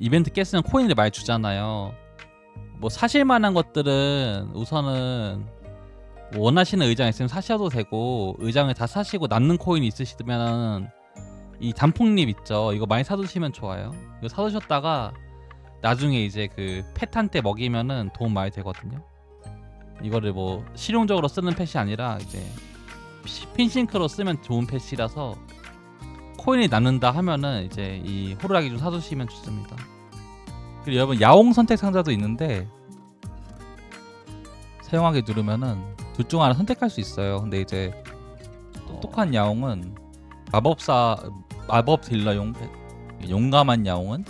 이벤트 깼으면 코인을 많이 주잖아요. 뭐 사실 만한 것들은 우선은 뭐 원하시는 의장 있으면 사셔도 되고 의장을 다 사시고 남는 코인 있으시면 이 단풍잎 있죠. 이거 많이 사두시면 좋아요. 이거 사두셨다가 나중에 이제 그 펫한테 먹이면은 도움 많이 되거든요. 이거를 뭐 실용적으로 쓰는 펫이 아니라 이제 피- 핀싱크로 쓰면 좋은 펫이라서 코인이 남는다 하면은 이제 이 호루라기 좀 사두시면 좋습니다. 그리고 여러분 야옹 선택 상자도 있는데 사용하기 누르면은 둘 중 하나 선택할 수 있어요. 근데 이제 똑똑한 야옹은 마법사 마법 딜러용 펫, 용감한 야옹은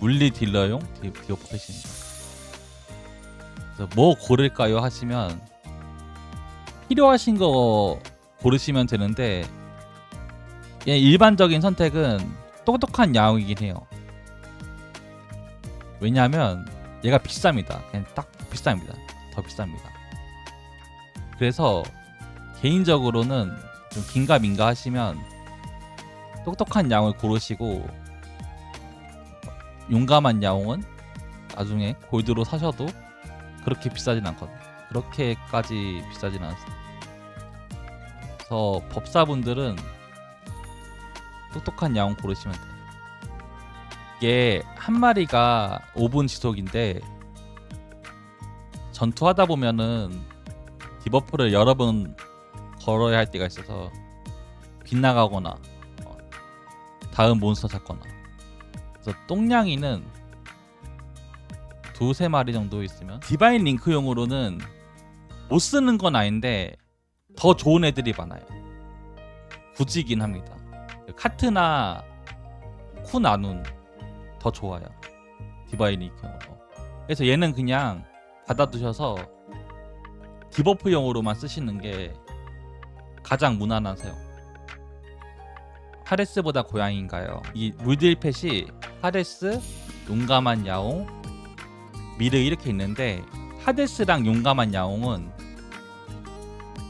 물리 딜러용 디- 디오프 펫입니다. 그래서 뭐 고를까요 하시면 필요하신 거 고르시면 되는데 그냥 일반적인 선택은 똑똑한 야옹이긴 해요. 왜냐하면 얘가 비쌉니다. 그냥 딱 비쌉니다. 더 비쌉니다. 그래서 개인적으로는 좀 긴가민가 하시면 똑똑한 야옹을 고르시고 용감한 야옹은 나중에 골드로 사셔도 그렇게 비싸진 않거든요. 그렇게까지 비싸진 않습니다. 그래서 법사분들은 똑똑한 야옹 고르시면 돼요. 이게 한 마리가 5분 지속인데 전투하다 보면은 디버프를 여러 번 걸어야 할 때가 있어서 빗나가거나 어, 다음 몬스터 잡거나. 그래서 똥냥이는 두세 마리 정도 있으면 디바인 링크용으로는 못 쓰는 건 아닌데 더 좋은 애들이 많아요. 굳이긴 합니다 카트나 쿠나눈 더 좋아요 디바인 링크용으로 그래서 얘는 그냥 받아두셔서 디버프용으로만 쓰시는 게 가장 사용. 하레스보다 고양인가요? 이 물딜펫이 하레스, 용감한 야옹, 미르 이렇게 있는데 하데스랑 용감한 야옹은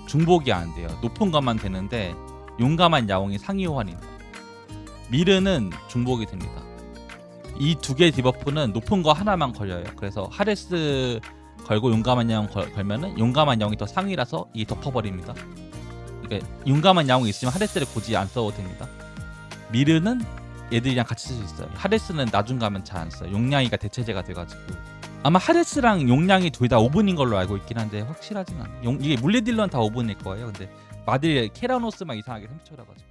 중복이 안 돼요. 높은 것만 되는데 용감한 야옹이 상위 호환입니다. 미르는 중복이 됩니다. 이 두개 디버프는 높은 거 하나만 걸려요. 그래서 하데스 걸고 용감한 야옹 걸, 걸면은 용감한 야옹이 더 상위라서 이 덮어버립니다. 그러니까 용감한 야옹이 있으면 하데스를 굳이 안 써도 됩니다. 미르는 얘들이랑 같이 쓸 수 있어요. 하데스는 나중 가면 잘 안 써요. 용량이가 대체제가 돼가지고 아마 하데스랑 용량이 둘 다 5분인 걸로 알고 있긴 한데 확실하진 않아요. 용- 이게 물리딜러는 다 5분일 거예요. 근데 마들 케라노스만 이상하게 3초라 가지고